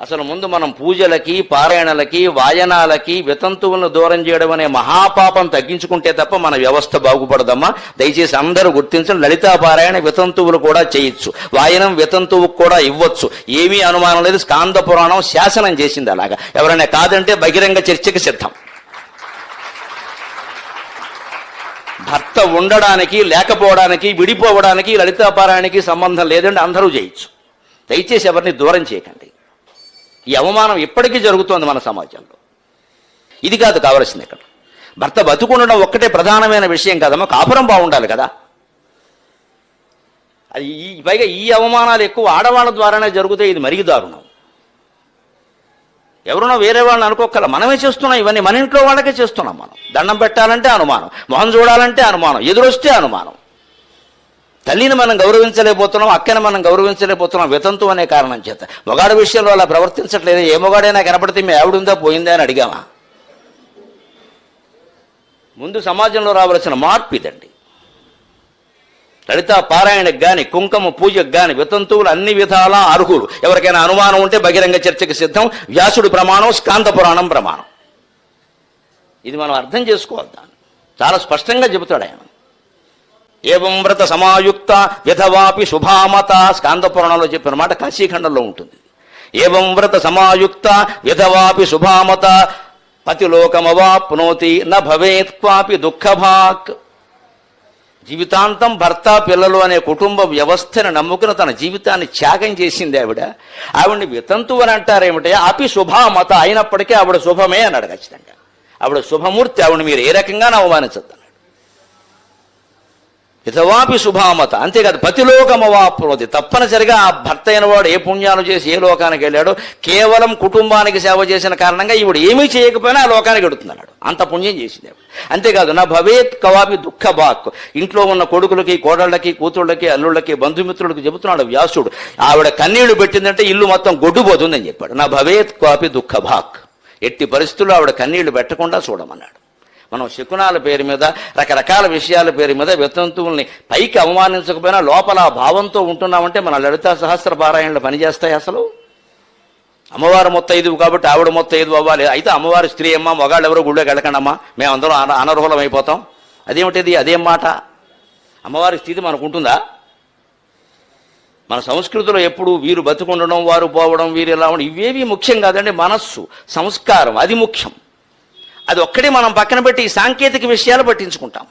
అసలు ముందు మనం పూజలకి పారాయణలకి వాయనాలకి వితంతువులను దూరం చేయడం అనే మహాపాపం తగ్గించుకుంటే తప్ప మన వ్యవస్థ బాగుపడదమ్మా. దయచేసి అందరూ గుర్తించండి. లలితా పారాయణ వితంతువులు కూడా చేయొచ్చు. వాయనం వితంతువుకు కూడా ఇవ్వచ్చు. ఏమీ అనుమానం లేదు. స్కాంద పురాణం శాసనం చేసింది అలాగా. ఎవరైనా కాదంటే బహిరంగ చర్చకి సిద్ధం. భర్త ఉండడానికి లేకపోవడానికి విడిపోవడానికి లలితా పారాయణకి సంబంధం లేదండి అందరూ చేయొచ్చు. దయచేసి ఎవరిని దూరం చేయకండి. ఈ అవమానం ఇప్పటికీ జరుగుతోంది మన సమాజంలో. ఇది కాదు కావలసింది ఇక్కడ. భర్త బతుకుండడం ఒక్కటే ప్రధానమైన విషయం కదమ్మా కాపురం బాగుండాలి కదా. అది ఈ పైగా ఈ అవమానాలు ఎక్కువ ఆడవాళ్ళ ద్వారానే జరుగుతాయి ఇది మరీ దారుణం. ఎవరునో వేరే వాళ్ళని అనుకోకల మనమే చేస్తున్నాం ఇవన్నీ మన ఇంట్లో వాళ్ళకే చేస్తున్నాం మనం. దండం పెట్టాలంటే అనుమానం మొహం చూడాలంటే అనుమానం ఎదురొస్తే అనుమానం. తల్లిని మనం గౌరవించలేకపోతున్నాం అక్కని మనం గౌరవించలేకపోతున్నాం వితంతు అనే కారణం చేత. మొగాడు విషయంలో అలా ప్రవర్తించట్లేదు. ఏ మొగాడైనా కనపడితే మీ ఆవిడుందా పోయిందా అని అడిగామా? ముందు సమాజంలో రావలసిన మార్పు ఇదండి. లలిత పారాయణకు కానీ కుంకుమ పూజకు కానీ వితంతువులు అన్ని విధాలా అర్హులు. ఎవరికైనా అనుమానం ఉంటే బహిరంగ చర్చకు సిద్ధం. వ్యాసుడి ప్రమాణం స్కాంత పురాణం ప్రమాణం. ఇది మనం అర్థం చేసుకోవాలి దాన్ని. చాలా స్పష్టంగా చెబుతాడు ఆయన. ఏవం వ్రత సమాయుక్త విధవాపి శుభామత స్కాందపురాణంలో చెప్పిన మాట కాశీఖండంలో ఉంటుంది. ఏవం వ్రత సమాయుక్త విధవాపి శుభామత పతిలోకమవాప్నోతి న భవేత్ క్వాపి దుఃఖభాక్. జీవితాంతం భర్త పిల్లలు అనే కుటుంబ వ్యవస్థను నమ్ముకుని తన జీవితాన్ని త్యాగం చేసింది ఆవిడ. ఆవిడ్ని వితంతు అని అంటారేమిటే అపి శుభామత అయినప్పటికీ ఆవిడ శుభమే అన్నాడు ఖచ్చితంగా ఆవిడ శుభమూర్తి ఆవిడ మీరు ఏ రకంగా అవమానించద్దు. ఇతవాపి శుభామత. అంతేకాదు ప్రతిలోకమవాప్నోతి తప్పనిసరిగా ఆ భర్త అయిన వాడు ఏ పుణ్యాలు చేసి ఏ లోకానికి వెళ్ళాడో కేవలం కుటుంబానికి సేవ చేసిన కారణంగా ఈవిడు ఏమీ చేయకపోయినా ఆ లోకానికి వెడుతున్నాడు అంత పుణ్యం చేసింది అంతేకాదు నా భవేత్ కవాపి దుఃఖ బాక్ ఇంట్లో ఉన్న కొడుకులకి కోడళ్ళకి కూతుళ్ళకి అల్లుళ్ళకి బంధుమిత్రులకి చెబుతున్నాడు వ్యాసుడు. ఆవిడ కన్నీళ్ళు పెట్టిందంటే ఇల్లు మొత్తం గొడ్డుపోతుందని చెప్పాడు. నా భవేత్ కాపి దుఃఖ భాక్ ఎట్టి పరిస్థితుల్లో ఆవిడ కన్నీళ్ళు పెట్టకుండా చూడమన్నాడు. మనం శకునాల పేరు మీద రకరకాల విషయాల పేరు మీద వితంతువుల్ని పైకి అవమానించకపోయినా లోపల ఆ భావంతో ఉంటున్నామంటే మన లలితా సహస్ర పారాయణలు పనిచేస్తాయి అసలు? అమ్మవారు మొత్తం ఐదు కాబట్టి ఆవిడ మొత్తం ఐదు అవ్వాలి. అయితే అమ్మవారి స్త్రీ అమ్మ మగాళ్ళు ఎవరో గుళ్ళోకి వెళ్ళకండమ్మా మేమందరం అన అనర్హులం అయిపోతాం. అదేమిటిది? అదేం మాట. అమ్మవారి స్థితి మనకు ఉంటుందా? మన సంస్కృతిలో ఎప్పుడు వీరు బతుకుండడం వారు పోవడం వీరు ఎలా ఉండడం ఇవేవి ముఖ్యం కాదండి మనస్సు సంస్కారం అది ముఖ్యం. అది ఒక్కడే మనం పక్కన పెట్టి సాంకేతిక విషయాలు పట్టించుకుంటాం.